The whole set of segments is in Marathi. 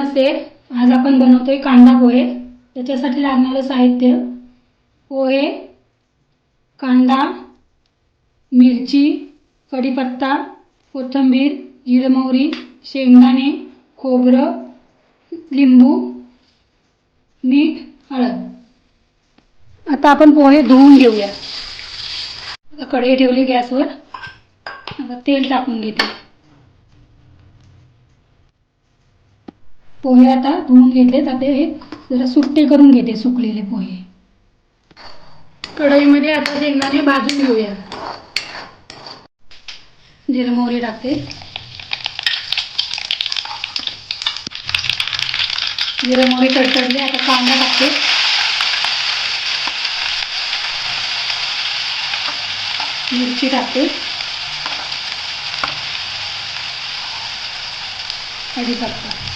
नमस्ते. आज आपण बनवतोय कांदा पोहे. त्याच्यासाठी लागणारं साहित्य पोहे कांदा मिरची कढीपत्ता कोथिंबीर जिरमोहरी शेंगदाणे खोबरं लिंबू मीठ हळद. आता आपण पोहे धुवून घेऊया. कढई ठेवली गॅसवर. आता तेल टाकून घेते. पोहे आता धुवून घेतले तर हे जरा सुट्टे करून घेते सुकलेले पोहे. कढईमध्ये आता शेंगदाणे भाजून घेऊया. जिरं मोहरी टाकते. जिरं मोहरी तडतडले आता कांदा टाकते. मिरची टाकते. कढीपत्ता.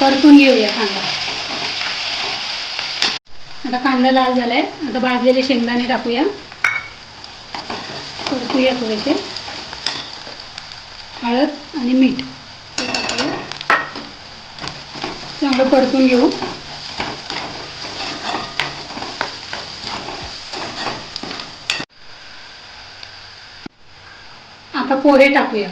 परतून घेऊया कांदा. आता कांदा लाल झालाय. आता भाजलेले शेंगदाणे टाकूया. परतूया थोडेसे. हळद आणि मीठ चांगलं परतून घेऊ. आता पोहे टाकूया.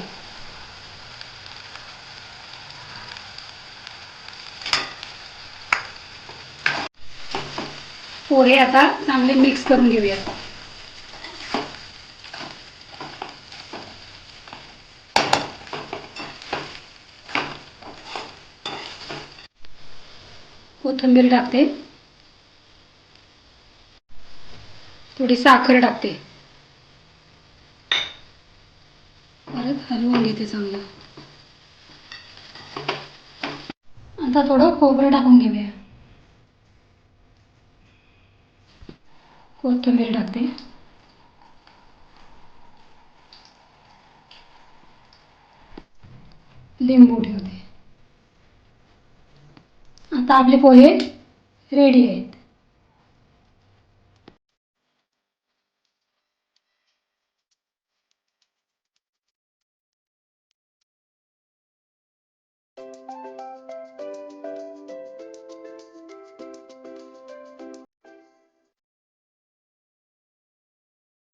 पोहे आता चांगले मिक्स करून घेऊयात. कोथिंबीर टाकते. थोडी साखर टाकते. परत हलवून घेते चांगलं. आता थोडं खोबरं टाकून घेऊया. कोथिंबीर टाकते लिंबू ठेवते. आता आपले पोहे रेडी आहेत.